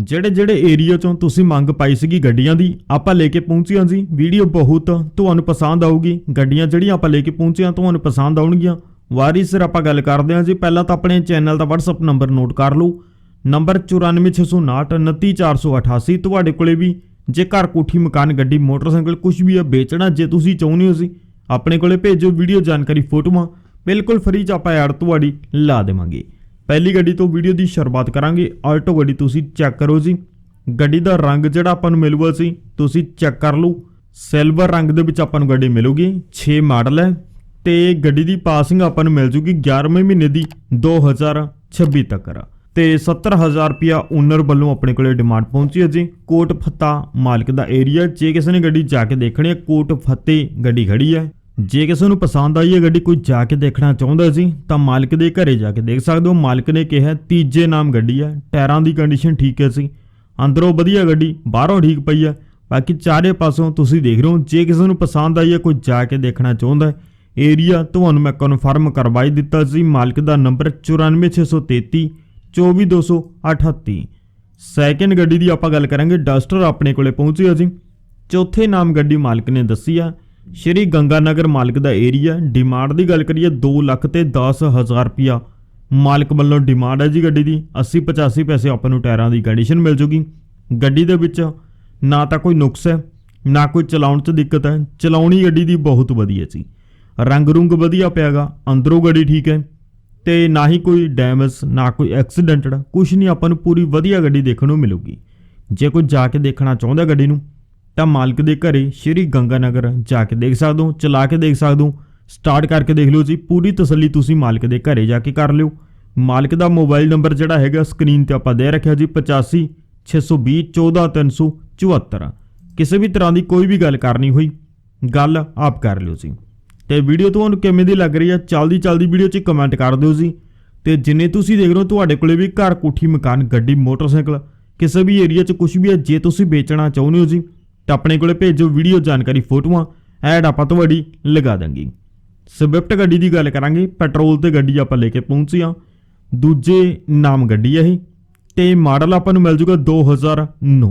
ਜਿਹੜੇ ਜਿਹੜੇ ਏਰੀਆ ਚੋਂ ਤੁਸੀਂ ਮੰਗ ਪਾਈ ਸੀਗੀ ਗੱਡੀਆਂ ਦੀ, ਆਪਾਂ ਲੈ ਕੇ ਪਹੁੰਚੇ ਹਾਂ ਜੀ। ਵੀਡੀਓ ਬਹੁਤ ਤੁਹਾਨੂੰ ਪਸੰਦ ਆਊਗੀ। ਗੱਡੀਆਂ ਜਿਹੜੀਆਂ ਆਪਾਂ ਲੈ ਕੇ ਪਹੁੰਚੀਆਂ, ਤੁਹਾਨੂੰ ਪਸੰਦ ਆਉਣਗੀਆਂ। ਵਾਰੀ ਸਿਰ ਆਪਾਂ ਗੱਲ ਕਰਦੇ ਹਾਂ ਜੀ। ਪਹਿਲਾਂ ਤਾਂ ਆਪਣੇ ਚੈਨਲ ਦਾ WhatsApp ਨੰਬਰ ਨੋਟ ਕਰ ਲਓ। ਨੰਬਰ 9469299488 ਤੁਹਾਡੇ ਕੋਲੇ ਵੀ ਜੇ ਘਰ ਕੋਠੀ, ਮਕਾਨ, ਗੱਡੀ, ਮੋਟਰਸਾਈਕਲ ਕੁਝ ਵੀ ਆ, ਵੇਚਣਾ ਜੇ ਤੁਸੀਂ ਚਾਹੁੰਦੇ ਹੋ ਸੀ ਆਪਣੇ ਕੋਲੇ ਭੇਜੋ। ਵੀਡੀਓ ਜਾਣਕਾਰੀ ਫੋਟੋਆਂ। ਬਿਲਕੁਲ ਫ੍ਰੀ ਚ ਆਪਾਂ ਐਡ ਤੁਹਾਡੀ ਲਾ ਦੇਵਾਂਗੇ। ਪਹਿਲੀ ਗੱਡੀ ਤੋਂ ਵੀਡੀਓ ਦੀ ਸ਼ੁਰੂਆਤ ਕਰਾਂਗੇ। ਆਲਟੋ ਗੱਡੀ ਤੁਸੀਂ ਚੈੱਕ ਕਰੋ ਜੀ। ਗੱਡੀ ਦਾ ਰੰਗ ਜਿਹੜਾ ਆਪਾਂ ਨੂੰ ਮਿਲੂਗਾ ਸੀ ਤੁਸੀਂ ਚੈੱਕ ਕਰ ਲਓ। ਸਿਲਵਰ ਰੰਗ ਦੇ ਵਿੱਚ ਆਪਾਂ ਨੂੰ ਗੱਡੀ ਮਿਲੂਗੀ 6 ਮਾਡਲ ਹੈ। ਤੇ ਗੱਡੀ ਦੀ ਪਾਸਿੰਗ ਆਪਾਂ ਨੂੰ ਮਿਲ ਜੂਗੀ 11ਵੇਂ ਮਹੀਨੇ ਦੀ 2026 ਤੱਕ। ਤੇ 70000 ਰੁਪਿਆ ਓਨਰ ਵੱਲੋਂ ਆਪਣੇ ਕੋਲੇ ਡਿਮਾਂਡ ਪਹੁੰਚੀ ਹੈ ਜੀ। ਕੋਟ ਫੱਤਾ ਮਾਲਕ ਦਾ ਏਰੀਆ ਜੇ ਕਿਸੇ ਨੇ ਗੱਡੀ ਜਾ ਕੇ ਦੇਖਣੀ ਹੈ, ਕੋਟ ਫੱਤੇ ਗੱਡੀ ਖੜੀ ਹੈ। ਜੇ ਕਿਸੇ ਨੂੰ ਪਸੰਦ ਆਈ ਹੈ ਗੱਡੀ ਕੋਈ ਜਾ ਕੇ ਦੇਖਣਾ ਚਾਹੁੰਦਾ ਸੀ, ਤਾਂ ਮਾਲਕ ਦੇ ਘਰੇ ਜਾ ਕੇ ਦੇਖ ਸਕਦੇ ਹੋ। ਮਾਲਕ ਨੇ ਕਿਹਾ, ਤੀਜੇ ਨਾਮ ਗੱਡੀ ਹੈ ਟਾਇਰਾਂ ਦੀ ਕੰਡੀਸ਼ਨ ਠੀਕ ਹੈ ਸੀ। ਅੰਦਰੋਂ ਵਧੀਆ ਗੱਡੀ, ਬਾਹਰੋਂ ਠੀਕ ਪਈ ਹੈ ਬਾਕੀ ਚਾਰੇ ਪਾਸੋਂ ਤੁਸੀਂ ਦੇਖ ਰਹੇ ਹੋ, ਜੇ ਕਿਸੇ ਨੂੰ ਪਸੰਦ ਆਈ ਹੈ ਕੋਈ ਜਾ ਕੇ ਦੇਖਣਾ ਚਾਹੁੰਦਾ ਏਰੀਆ ਤੁਹਾਨੂੰ ਮੈਂ ਕਨਫਰਮ ਕਰਵਾਈ ਦਿੱਤਾ ਸੀ। ਮਾਲਕ ਦਾ ਨੰਬਰ 94633 24238 ਸੈਕਿੰਡ ਗੱਡੀ ਦੀ ਆਪਾਂ ਗੱਲ ਕਰਾਂਗੇ ਡਸਟਰ ਆਪਣੇ ਕੋਲੇ ਪਹੁੰਚੀ ਹੈ ਜੀ। ਚੌਥੇ ਨਾਮ ਗੱਡੀ ਮਾਲਕ ਨੇ ਦੱਸੀ ਆ। ਸ਼੍ਰੀ ਗੰਗਾਨਗਰ ਮਾਲਕ ਦਾ ਏਰੀਆ ਡਿਮਾਂਡ ਦੀ ਗੱਲ ਕਰੀਏ 2 ਲੱਖ ਤੇ 10000 ਰੁਪਿਆ ਮਾਲਕ ਵੱਲੋਂ ਡਿਮਾਂਡ ਹੈ ਜੀ ਗੱਡੀ ਦੀ। 80 85 ਪੈਸੇ ਆਪਾਂ ਨੂੰ ਟਾਇਰਾਂ ਦੀ ਕੰਡੀਸ਼ਨ ਮਿਲ ਜੂਗੀ। ਗੱਡੀ ਦੇ ਵਿੱਚ ਨਾ ਤਾਂ ਕੋਈ ਨੁਕਸ ਹੈ, ਨਾ ਕੋਈ ਚਲਾਉਣ 'ਚ ਦਿੱਕਤ ਹੈ। ਚਲਾਉਣੀ ਗੱਡੀ ਦੀ ਬਹੁਤ ਵਧੀਆ ਸੀ ਰੰਗ ਰੁੰਗ ਵਧੀਆ ਪਿਆਗਾ, ਅੰਦਰੋਂ ਗੱਡੀ ਠੀਕ ਹੈ। ਤੇ ਨਾ ਹੀ ਕੋਈ ਡੈਮੇਜ ਨਾ ਕੋਈ ਐਕਸੀਡੈਂਟਡ ਕੁਝ ਨਹੀਂ, ਆਪਾਂ ਨੂੰ ਪੂਰੀ ਵਧੀਆ ਗੱਡੀ ਦੇਖਣ ਨੂੰ ਮਿਲੂਗੀ। ਜੇ ਕੋਈ ਜਾ ਕੇ ਦੇਖਣਾ ਚਾਹੁੰਦਾ ਗੱਡੀ ਨੂੰ ਤਾਂ ਮਾਲਕ ਦੇ ਘਰੇ ਸ਼੍ਰੀ ਗੰਗਾਨਗਰ ਜਾ ਕੇ ਦੇਖ ਸਕਦੇ ਹੋ, ਚਲਾ ਕੇ ਦੇਖ ਸਕਦੇ ਹੋ। ਸਟਾਰਟ ਕਰਕੇ ਦੇਖ ਲਿਓ ਜੀ, ਪੂਰੀ ਤਸੱਲੀ ਤੁਸੀਂ ਮਾਲਕ ਦੇ ਘਰੇ ਜਾ ਕੇ ਕਰ ਲਿਓ। ਮਾਲਕ ਦਾ ਮੋਬਾਈਲ ਨੰਬਰ ਜਿਹੜਾ ਹੈਗਾ ਸਕਰੀਨ ਤੇ ਆਪਾਂ ਦੇ ਰੱਖਿਆ ਜੀ 85 620 14374 ਕਿਸੇ ਵੀ ਤਰ੍ਹਾਂ ਦੀ ਕੋਈ ਵੀ ਗੱਲ ਕਰਨੀ ਹੋਈ, ਗੱਲ ਆਪ ਕਰ ਲਿਓ ਜੀ। ਤੇ ਵੀਡੀਓ ਤੁਹਾਨੂੰ ਕਿਵੇਂ ਦੀ ਲੱਗ ਰਹੀ ਹੈ ਚਲਦੀ ਚਲਦੀ ਵੀਡੀਓ 'ਚ ਕਮੈਂਟ ਕਰ ਦਿਓ ਜੀ। ਤੇ ਜਿੰਨੇ ਤੁਸੀਂ ਦੇਖ ਰਹੇ ਹੋ, ਤੁਹਾਡੇ ਕੋਲੇ ਵੀ ਘਰ ਕੋਠੀ, ਮਕਾਨ, ਗੱਡੀ, ਮੋਟਰਸਾਈਕਲ, ਕਿਸੇ ਵੀ ਏਰੀਆ 'ਚ ਕੁਝ ਵੀ ਹੈ ਜੇ ਤੁਸੀਂ ਵੇਚਣਾ ਚਾਹੁੰਦੇ ਹੋ ਜੀ ਤਾਂ ਆਪਣੇ ਕੋਲੇ ਭੇਜੋ ਵੀਡੀਓ ਜਾਣਕਾਰੀ ਫੋਟੋਆਂ ਐਡ ਆਪਾਂ ਤੁਹਾਡੀ ਲਗਾ ਦਾਂਗੇ। ਸਵਿਫਟ ਗੱਡੀ ਦੀ ਗੱਲ ਕਰਾਂਗੇ ਪੈਟਰੋਲ ਤੇ ਗੱਡੀ ਆਪਾਂ ਲੈ ਕੇ ਪਹੁੰਚੀ ਹਾਂ। ਦੂਜੇ ਨਾਮ ਗੱਡੀ ਹੈ ਇਹ, ਤੇ ਮਾਡਲ ਆਪਾਂ ਨੂੰ ਮਿਲ ਜੂਗਾ 2009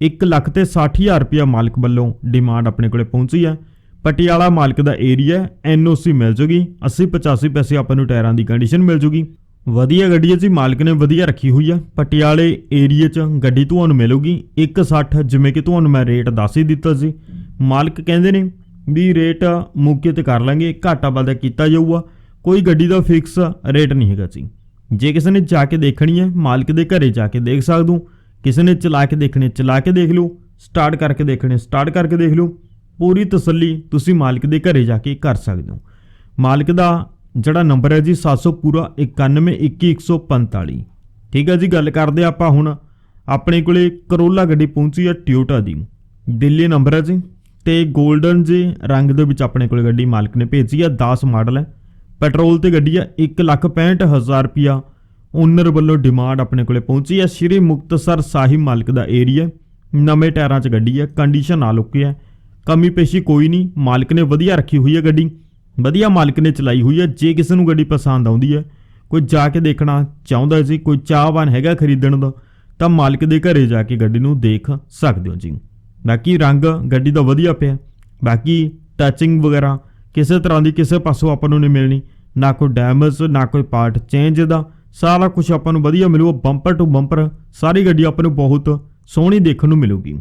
1 ਲੱਖ ਤੇ 60000 ਰੁਪਇਆ ਮਾਲਕ ਵੱਲੋਂ ਡਿਮਾਂਡ ਆਪਣੇ ਕੋਲੇ ਪਹੁੰਚੀ ਹੈ। ਪਟਿਆਲਾ ਮਾਲਕ ਦਾ ਏਰੀਆ ਐਨਓਸੀ ਮਿਲ ਜੂਗੀ। 80 85 ਪੈਸੇ ਆਪਾਂ ਨੂੰ ਟਾਇਰਾਂ ਦੀ ਕੰਡੀਸ਼ਨ ਮਿਲ ਜੂਗੀ। ਵਧੀਆ ਗੱਡੀ ਹੈ ਜੀ ਮਾਲਕ ਨੇ ਵਧੀਆ ਰੱਖੀ ਹੋਈ ਆ। ਪਟਿਆਲੇ ਏਰੀਆ 'ਚ ਗੱਡੀ ਤੁਹਾਨੂੰ ਮਿਲੂਗੀ। 160 ਜਿਵੇਂ ਕਿ ਤੁਹਾਨੂੰ ਮੈਂ ਰੇਟ ਦੱਸ ਹੀ ਦਿੱਤਾ ਸੀ। ਮਾਲਕ ਕਹਿੰਦੇ ਨੇ ਵੀ ਰੇਟ ਮੌਕੇ ਤੇ ਕਰ ਲਾਂਗੇ, ਘਾਟਾ ਵਾਧਾ ਕੀਤਾ ਜਾਊਗਾ। ਕੋਈ ਗੱਡੀ ਦਾ ਫਿਕਸ ਰੇਟ ਨਹੀਂ ਹੈਗਾ ਜੀ। ਜੇ ਕਿਸੇ ਨੇ ਜਾ ਕੇ ਦੇਖਣੀ ਹੈ, ਮਾਲਕ ਦੇ ਘਰੇ ਜਾ ਕੇ ਦੇਖ ਸਕਦੇ ਹੋ। ਕਿਸੇ ਨੇ ਚਲਾ ਕੇ ਦੇਖਣੇ, ਚਲਾ ਕੇ ਦੇਖ ਲਓ। ਸਟਾਰਟ ਕਰਕੇ ਦੇਖਣੇ ਸਟਾਰਟ ਕਰਕੇ ਦੇਖ ਲਓ। ਪੂਰੀ ਤਸੱਲੀ ਤੁਸੀਂ ਮਾਲਕ ਦੇ ਘਰੇ ਜਾ ਕੇ ਕਰ ਸਕਦੇ ਹੋ। ਮਾਲਕ ਦਾ ਜਿਹੜਾ ਨੰਬਰ ਹੈ ਜੀ 700 ਪੂਰਾ 912145 ਠੀਕ ਹੈ ਜੀ, ਗੱਲ ਕਰਦੇ ਆਪਾਂ ਹੁਣ। ਆਪਣੇ ਕੋਲੇ ਕਰੋਲਾ ਗੱਡੀ ਪਹੁੰਚੀ ਹੈ ਟਿਓਟਾ ਦੀ। ਦਿੱਲੀ ਨੰਬਰ ਹੈ ਜੀ। ਤੇ 골ਡਨ ਜੀ, ਰੰਗ ਦੇ ਵਿੱਚ ਆਪਣੇ ਕੋਲੇ ਗੱਡੀ ਮਾਲਕ ਨੇ ਭੇਜੀ ਹੈ 10 ਮਾਡਲ ਹੈ। ਪੈਟਰੋਲ ਤੇ ਗੱਡੀ ਹੈ 165000 ਰੁਪਿਆ ਓਨਰ ਵੱਲੋਂ ਡਿਮਾਂਡ ਆਪਣੇ ਕੋਲੇ ਪਹੁੰਚੀ ਹੈ। ਸ਼੍ਰੀ ਮੁਕਤਸਰ ਸਾਹਿਬ ਮਾਲਕ ਦਾ ਏਰੀਆ ਨਵੇਂ ਟਾਇਰਾਂ 'ਚ ਗੱਡੀ ਹੈ ਕੰਡੀਸ਼ਨ ਆ ਓਕੇ ਹੈ। ਕਮੀ ਪੇਸ਼ੀ ਕੋਈ ਨਹੀਂ, ਮਾਲਕ ਨੇ ਵਧੀਆ ਰੱਖੀ ਹੋਈ ਹੈ ਗੱਡੀ। ਵਧੀਆ ਮਾਲਕ ਨੇ ਚਲਾਈ ਹੋਈ ਹੈ। ਜੇ ਕਿਸੇ ਨੂੰ ਗੱਡੀ ਪਸੰਦ ਆਉਂਦੀ ਹੈ, ਕੋਈ ਜਾ ਕੇ ਦੇਖਣਾ ਚਾਹੁੰਦਾ ਜੀ, ਕੋਈ ਚਾਹਵਾਨ ਹੈਗਾ ਖਰੀਦਣ ਦਾ, ਤਾਂ ਮਾਲਕ ਦੇ ਘਰੇ ਜਾ ਕੇ ਗੱਡੀ ਨੂੰ ਦੇਖ ਸਕਦੇ ਹੋ ਜੀ। ਬਾਕੀ ਰੰਗ ਗੱਡੀ ਦਾ ਵਧੀਆ ਪਿਆ। ਬਾਕੀ ਟੱਚਿੰਗ ਵਗੈਰਾ, ਕਿਸੇ ਤਰ੍ਹਾਂ ਦੀ ਕਿਸੇ ਪਾਸੋਂ ਆਪਾਂ ਨੂੰ ਨਹੀਂ ਮਿਲਣੀ। ਨਾ ਕੋਈ ਡੈਮੇਜ ਨਾ ਕੋਈ ਪਾਰਟ ਚੇਂਜ ਦਾ, ਸਾਰਾ ਕੁਝ ਆਪਾਂ ਨੂੰ ਵਧੀਆ ਮਿਲੂਗਾ। ਬੰਪਰ ਟੂ ਬੰਪਰ ਸਾਰੀ ਗੱਡੀ ਆਪਾਂ ਨੂੰ ਬਹੁਤ ਸੋਹਣੀ ਦੇਖਣ ਨੂੰ ਮਿਲੂਗੀ।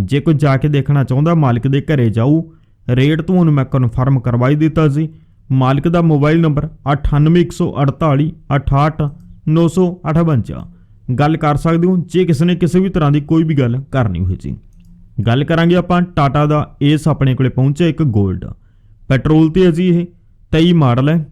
ਜੇ ਕੋਈ ਜਾ ਕੇ ਦੇਖਣਾ ਚਾਹੁੰਦਾ, ਮਾਲਕ ਦੇ ਘਰੇ ਜਾਊ ਰੇਟ ਤੁਹਾਨੂੰ ਮੈਂ ਕਨਫਰਮ ਕਰਵਾਈ ਦਿੱਤਾ ਸੀ। ਮਾਲਕ ਦਾ ਮੋਬਾਈਲ ਨੰਬਰ 98148 68958 ਗੱਲ ਕਰ ਸਕਦੇ ਹੋ, ਜੇ ਕਿਸੇ ਨੇ ਕਿਸੇ ਵੀ ਤਰ੍ਹਾਂ ਦੀ ਕੋਈ ਵੀ ਗੱਲ ਕਰਨੀ ਹੋਈ ਜੀ ਗੱਲ ਕਰਾਂਗੇ ਆਪਾਂ ਟਾਟਾ ਦਾ ਏਸ ਆਪਣੇ ਕੋਲੇ ਪਹੁੰਚਿਆ ਇੱਕ 골ਡ ਪੈਟਰੋਲ ਤੇ ਹੈ ਜੀ ਇਹ 23 ਮਾਡਲ ਹੈ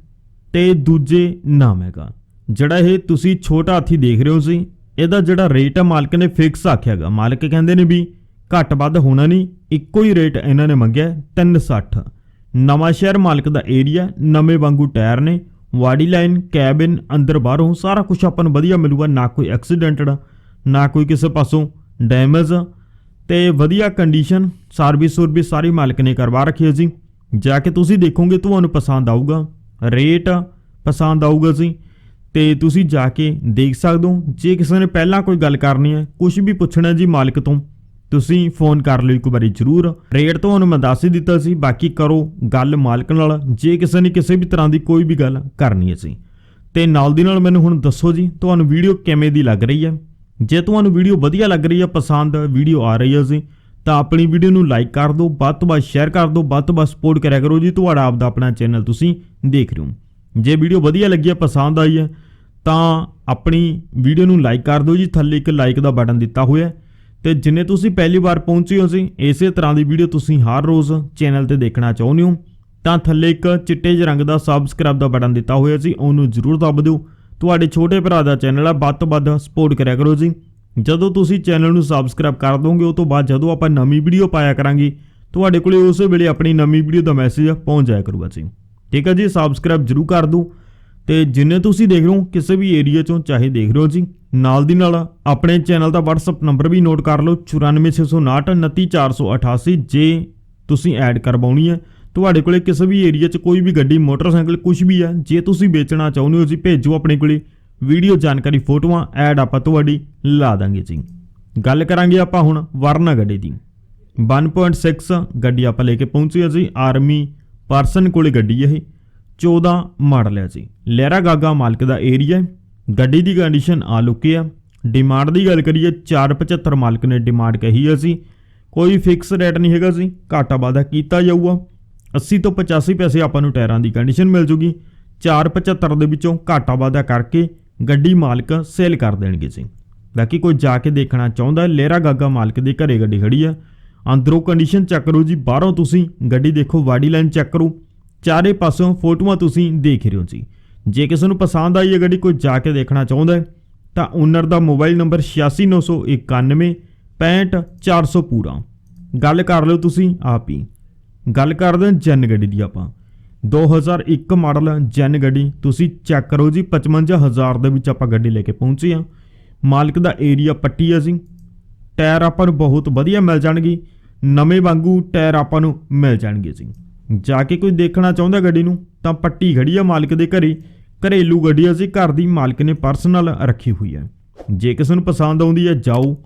ਤੇ ਦੂਜੇ ਨਾਮ ਹੈਗਾ। ਜਿਹੜਾ ਇਹ ਤੁਸੀਂ ਛੋਟਾ ਹਾਥੀ ਦੇਖ ਰਹੇ ਹੋ ਸੀ ਇਹਦਾ ਜਿਹੜਾ ਰੇਟ ਹੈ ਮਾਲਕ ਨੇ ਫਿਕਸ ਆਖਿਆਗਾ ਮਾਲਕ ਕਹਿੰਦੇ ਨੇ ਵੀ ਘੱਟ ਵੱਧ ਹੋਣਾ ਨਹੀਂ, ਇੱਕੋ ਹੀ ਰੇਟ ਇਹਨਾਂ ਨੇ ਮੰਗਿਆ 360 ਨਵਾਂ ਸ਼ਹਿਰ ਮਾਲਕ ਦਾ ਏਰੀਆ ਨਵੇਂ ਵਾਂਗੂ ਟਾਇਰ ਨੇ ਵਾਡੀ ਲਾਈਨ ਕੈਬਿਨ ਅੰਦਰ ਬਾਹਰੋਂ ਸਾਰਾ ਕੁਝ ਆਪਾਂ ਨੂੰ ਵਧੀਆ ਮਿਲੂਗਾ, ਨਾ ਕੋਈ ਐਕਸੀਡੈਂਟਡ ਨਾ ਕੋਈ ਕਿਸੇ ਪਾਸੋਂ ਡੈਮੇਜ ਤੇ ਵਧੀਆ ਕੰਡੀਸ਼ਨ ਸਰਵਿਸ ਸਰਵਿਸ ਸਾਰੀ ਮਾਲਕ ਨੇ ਕਰਵਾ ਰੱਖੀ ਹੈ ਜੀ। ਜਾ ਕੇ ਤੁਸੀਂ ਦੇਖੋਗੇ, ਤੁਹਾਨੂੰ ਪਸੰਦ ਆਊਗਾ ਰੇਟ ਪਸੰਦ ਆਊਗਾ ਜੀ। ਤੇ ਤੁਸੀਂ ਜਾ ਕੇ ਦੇਖ ਸਕਦੇ ਹੋ, ਜੇ ਕਿਸੇ ਨੇ ਪਹਿਲਾਂ ਕੋਈ ਗੱਲ ਕਰਨੀ ਹੈ ਕੁਝ ਵੀ ਪੁੱਛਣਾ ਜੀ ਮਾਲਕ ਤੋਂ ਤੁਸੀਂ ਫੋਨ ਕਰ ਲਿਓ ਇੱਕ ਵਾਰੀ ਜ਼ਰੂਰ। ਰੇਟ ਤੁਹਾਨੂੰ ਮੈਂ ਦੱਸ ਹੀ ਦਿੱਤਾ ਸੀ, ਬਾਕੀ ਕਰੋ ਗੱਲ ਮਾਲਕ ਨਾਲ। ਜੇ ਕਿਸੇ ਨੇ ਕਿਸੇ ਵੀ ਤਰ੍ਹਾਂ ਦੀ ਕੋਈ ਵੀ ਗੱਲ ਕਰਨੀ ਹੈ ਸੀ ਤੇ ਨਾਲ ਦੀ ਨਾਲ ਮੈਨੂੰ ਹੁਣ ਦੱਸੋ ਜੀ, ਤੁਹਾਨੂੰ ਵੀਡੀਓ ਕਿਵੇਂ ਦੀ ਲੱਗ ਰਹੀ ਹੈ? ਜੇ ਤੁਹਾਨੂੰ ਵੀਡੀਓ ਵਧੀਆ ਲੱਗ ਰਹੀ ਹੈ, ਪਸੰਦ ਵੀਡੀਓ ਆ ਰਹੀ ਹੈ ਜੀ ਤਾਂ ਆਪਣੀ ਵੀਡੀਓ ਨੂੰ ਲਾਈਕ ਕਰ ਦਿਓ, ਵੱਧ ਤੋਂ ਵੱਧ ਸ਼ੇਅਰ ਕਰ ਦਿਓ, ਵੱਧ ਤੋਂ ਵੱਧ ਸਪੋਰਟ ਕਰਿਆ ਕਰੋ ਜੀ, ਤੁਹਾਡਾ ਆਪਦਾ ਆਪਣਾ ਚੈਨਲ ਤੁਸੀਂ ਦੇਖ ਰਹੇ ਹੋ। ਜੇ ਵੀਡੀਓ ਵਧੀਆ ਲੱਗੀ ਹੈ, ਪਸੰਦ ਆਈ ਹੈ, ਤਾਂ ਆਪਣੀ ਵੀਡੀਓ ਨੂੰ ਲਾਈਕ ਕਰ ਦਿਓ ਜੀ, ਥੱਲੇ ਇੱਕ ਲਾਈਕ ਦਾ ਬਟਨ ਦਿੱਤਾ ਹੋਇਆ ਹੈ। ਤੇ ਜਿੰਨੇ ਤੁਸੀਂ ਪਹਿਲੀ ਵਾਰ ਪਹੁੰਚੇ ਹੋ ਸੀ ਇਸੇ ਤਰ੍ਹਾਂ ਦੀ ਵੀਡੀਓ ਤੁਸੀਂ ਹਰ ਰੋਜ਼ ਚੈਨਲ ਤੇ ਦੇਖਣਾ ਚਾਹੁੰਦੇ ਹੋ। ਤਾਂ ਥੱਲੇ ਇੱਕ ਚਿੱਟੇ ਜਿਹੇ ਰੰਗ ਦਾ ਸਬਸਕ੍ਰਾਈਬ ਦਾ ਬਟਨ ਦਿੱਤਾ ਹੋਇਆ ਸੀ ਉਹਨੂੰ ਜ਼ਰੂਰ ਦਬ ਦਿਓ। ਤੁਹਾਡੇ ਛੋਟੇ ਭਰਾ ਦਾ ਚੈਨਲ ਆ, ਵੱਧ ਤੋਂ ਵੱਧ ਸਪੋਰਟ ਕਰਿਆ ਕਰੋ ਜੀ। ਜਦੋਂ ਤੁਸੀਂ ਚੈਨਲ ਨੂੰ ਸਬਸਕ੍ਰਾਈਬ ਕਰ ਦੋਗੇ ਉਸ ਤੋਂ ਬਾਅਦ ਜਦੋਂ ਆਪਾਂ ਨਵੀਂ ਵੀਡੀਓ ਪਾਇਆ ਕਰਾਂਗੇ, ਤੁਹਾਡੇ ਕੋਲੇ ਉਸੇ ਵੇਲੇ ਆਪਣੀ ਨਵੀਂ ਵੀਡੀਓ ਦਾ ਮੈਸੇਜ ਪਹੁੰਚ ਜਾਇਆ ਕਰੂਗਾ ਜੀ। ਠੀਕ ਹੈ ਜੀ ਸਬਸਕ੍ਰਾਈਬ ਜ਼ਰੂਰ ਕਰ ਦਿਓ। ਤੇ ਜਿੰਨੇ ਤੁਸੀਂ ਦੇਖ ਰਹੇ ਹੋ, ਕਿਸੇ ਵੀ ਏਰੀਆ ਚੋਂ ਚਾਹੇ ਦੇਖ ਰਹੇ ਹੋ ਜੀ, ਨਾਲ ਦੀ ਨਾਲ ਆਪਣੇ ਚੈਨਲ ਦਾ WhatsApp ਨੰਬਰ ਵੀ ਨੋਟ ਕਰ ਲਓ 9469299488 ਜੇ ਤੁਸੀਂ ਐਡ ਕਰਵਾਉਣੀ ਹੈ। ਤੁਹਾਡੇ ਕੋਲੇ ਕਿਸੇ ਵੀ ਏਰੀਆ 'ਚ ਕੋਈ ਵੀ ਗੱਡੀ, ਮੋਟਰਸਾਈਕਲ ਕੁਝ ਵੀ ਹੈ, ਜੇ ਤੁਸੀਂ ਵੇਚਣਾ ਚਾਹੁੰਦੇ ਹੋ ਜੀ, ਭੇਜੋ ਆਪਣੇ ਕੋਲੇ। ਵੀਡੀਓ ਜਾਣਕਾਰੀ, ਫੋਟੋਆਂ ਐਡ ਆਪਾਂ ਤੁਹਾਡੀ ਲਾ ਦਾਂਗੇ ਜੀ। ਗੱਲ ਕਰਾਂਗੇ ਆਪਾਂ ਹੁਣ ਵਰਨਾ ਗੱਡੀ ਦੀ। 1.6 ਗੱਡੀ ਆਪਾਂ ਲੈ ਕੇ ਪਹੁੰਚੇ ਹਾਂ ਜੀ ਆਰਮੀ ਪਰਸਨ ਕੋਲੇ ਗੱਡੀ ਇਹ। 14 ਮਾਡਲ ਹੈ ਜੀ ਲਹਿਰਾ ਗਾਗਾ ਮਾਲਕ ਦਾ ਏਰੀਆ ਗੱਡੀ ਦੀ ਕੰਡੀਸ਼ਨ ਆ ਲੁਕੀ ਆ ਡਿਮਾਂਡ ਦੀ ਗੱਲ ਕਰੀਏ 475 ਮਾਲਕ ਨੇ ਡਿਮਾਂਡ ਕਹੀ ਹੈ ਸੀ ਕੋਈ ਫਿਕਸ ਰੇਟ ਨਹੀਂ ਹੈਗਾ ਸੀ। ਘਾਟਾ ਵਾਧਾ ਕੀਤਾ ਜਾਊਗਾ। 80 ਤੋਂ 85 ਪੈਸੇ ਆਪਾਂ ਨੂੰ ਟਾਇਰਾਂ ਦੀ ਕੰਡੀਸ਼ਨ ਮਿਲ ਜੂਗੀ। 475 ਦੇ ਵਿੱਚੋਂ ਘਾਟਾ ਵਾਧਾ ਕਰਕੇ ਗੱਡੀ ਮਾਲਕ ਸੇਲ ਕਰ ਦੇਣਗੇ ਜੀ ਬਾਕੀ ਕੋਈ ਜਾ ਕੇ ਦੇਖਣਾ ਚਾਹੁੰਦਾ ਹੈ ਲੇਰਾ ਗਾਗਾ ਮਾਲਕ ਦੇ ਘਰੇ ਗੱਡੀ ਖੜੀ ਆ ਅੰਦਰੋਂ ਕੰਡੀਸ਼ਨ ਚੈੱਕ ਕਰੋ ਜੀ। ਬਾਹਰੋਂ ਤੁਸੀਂ ਗੱਡੀ ਦੇਖੋ ਬਾਡੀ ਲਾਈਨ ਚੈੱਕ ਕਰੋ। ਚਾਰੇ ਪਾਸੋਂ ਫੋਟੋਆਂ ਤੁਸੀਂ ਦੇਖ ਰਹੇ ਹੋ ਜੀ। ਜੇ ਕਿਸੇ ਨੂੰ ਪਸੰਦ ਆਈ ਹੈ ਗੱਡੀ ਕੋਈ ਜਾ ਕੇ ਦੇਖਣਾ ਚਾਹੁੰਦਾ ਹੈ, ਤਾਂ ਓਨਰ ਦਾ ਮੋਬਾਈਲ ਨੰਬਰ 8691 65400 ਪੂਰਾ। ਗੱਲ ਕਰ ਲਿਓ ਤੁਸੀਂ ਆਪ ਹੀ। ਗੱਲ ਕਰਦੇ ਹਾਂ ਜੈਨ ਗੱਡੀ ਦੀ ਆਪਾਂ। 2001 ਮਾਡਲ ਜੈਨ ਗੱਡੀ, ਤੁਸੀਂ ਚੈੱਕ ਕਰੋ ਜੀ 55000 ਦੇ ਵਿੱਚ ਆਪਾਂ ਗੱਡੀ ਲੈ ਕੇ ਪਹੁੰਚੇ ਆ ਮਾਲਕ ਦਾ ਏਰੀਆ ਪੱਟੀ ਆ ਜੀ। ਟਾਇਰ ਆਪਾਂ ਨੂੰ ਬਹੁਤ ਵਧੀਆ ਮਿਲ ਜਾਣਗੇ। ਨਵੇਂ ਵਾਂਗੂ ਟਾਇਰ ਆਪਾਂ ਨੂੰ ਮਿਲ ਜਾਣਗੇ ਜੀ। ਜਾ ਕੇ ਕੋਈ ਦੇਖਣਾ ਚਾਹੁੰਦਾ ਗੱਡੀ ਨੂੰ, ਤਾਂ ਪੱਟੀ ਖੜੀ ਆ ਮਾਲਕ ਦੇ ਘਰੇ। ਘਰੇਲੂ ਗੱਡੀ ਆ ਜੀ ਘਰ ਦੀ ਮਾਲਕ ਨੇ ਪਰਸਨਲ ਰੱਖੀ ਹੋਈ ਹੈ ਜੇ ਕਿਸੇ ਨੂੰ ਪਸੰਦ ਆਉਂਦੀ ਹੈ ਜਾਓ।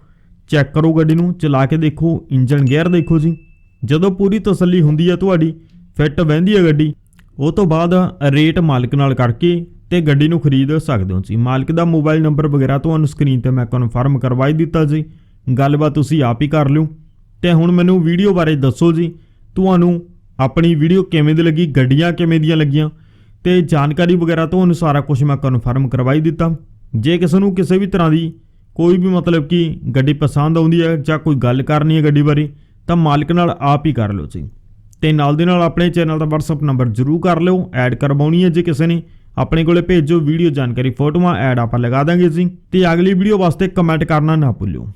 ਚੈੱਕ ਕਰੋ ਗੱਡੀ ਨੂੰ, ਚਲਾ ਕੇ ਦੇਖੋ ਇੰਜਨ ਗੇਅਰ ਦੇਖੋ ਜੀ। ਜਦੋਂ ਪੂਰੀ ਤਸੱਲੀ ਹੁੰਦੀ ਹੈ ਤੁਹਾਡੀ, ਫਿੱਟ ਵਹਿੰਦੀ ਹੈ ਗੱਡੀ, ਉਹ ਤੋਂ ਬਾਅਦ ਰੇਟ ਮਾਲਕ ਨਾਲ ਕਰਕੇ ਤੇ ਗੱਡੀ ਨੂੰ ਖਰੀਦ ਸਕਦੇ ਹੋ ਜੀ ਮਾਲਕ ਦਾ ਮੋਬਾਈਲ ਨੰਬਰ ਵਗੈਰਾ ਤੁਹਾਨੂੰ ਸਕਰੀਨ ਤੇ ਮੈਂ ਕਨਫਰਮ ਕਰਵਾਈ ਦਿੱਤਾ ਜੀ। ਗੱਲਬਾਤ ਤੁਸੀਂ ਆਪ ਹੀ ਕਰ ਲਿਓ। ਤੇ ਹੁਣ ਮੈਨੂੰ ਵੀਡੀਓ ਬਾਰੇ ਦੱਸੋ ਜੀ। ਤੁਹਾਨੂੰ ਆਪਣੀ ਵੀਡੀਓ ਕਿਵੇਂ ਦੀ ਲੱਗੀ, ਗੱਡੀਆਂ ਕਿਵੇਂ ਦੀਆਂ ਲੱਗੀਆਂ, ਤੇ ਜਾਣਕਾਰੀ ਵਗੈਰਾ ਤੁਹਾਨੂੰ ਸਾਰਾ ਕੁਝ ਮੈਂ ਕਨਫਰਮ ਕਰਵਾਈ ਦਿੱਤਾ। ਜੇ ਕਿਸੇ ਨੂੰ ਕਿਸੇ ਵੀ ਤਰ੍ਹਾਂ ਦੀ ਕੋਈ ਵੀ ਮਤਲਬ ਕਿ ਗੱਡੀ ਪਸੰਦ ਆਉਂਦੀ ਹੈ ਜਾਂ ਕੋਈ ਗੱਲ ਕਰਨੀ ਹੈ ਗੱਡੀ ਬਾਰੇ, ਤਾਂ ਮਾਲਕ ਨਾਲ ਆਪ ਹੀ ਕਰ ਲਓ ਜੀ। ਤੇ ਨਾਲ ਦੇ ਨਾਲ ਆਪਣੇ ਚੈਨਲ ਦਾ WhatsApp ਨੰਬਰ ਜ਼ਰੂਰ ਕਰ ਲਿਓ, ਐਡ ਕਰਵਾਉਣੀ ਹੈ ਜੇ ਕਿਸੇ ਨੇ। ਆਪਣੇ ਕੋਲੇ ਭੇਜੋ ਵੀਡੀਓ ਜਾਣਕਾਰੀ, ਫੋਟੋਆਂ, ਐਡ ਆਪਾਂ ਲਗਾ ਦਾਂਗੇ ਜੀ। ਤੇ ਅਗਲੀ ਵੀਡੀਓ ਵਾਸਤੇ ਕਮੈਂਟ ਕਰਨਾ ਨਾ ਭੁੱਲਿਓ।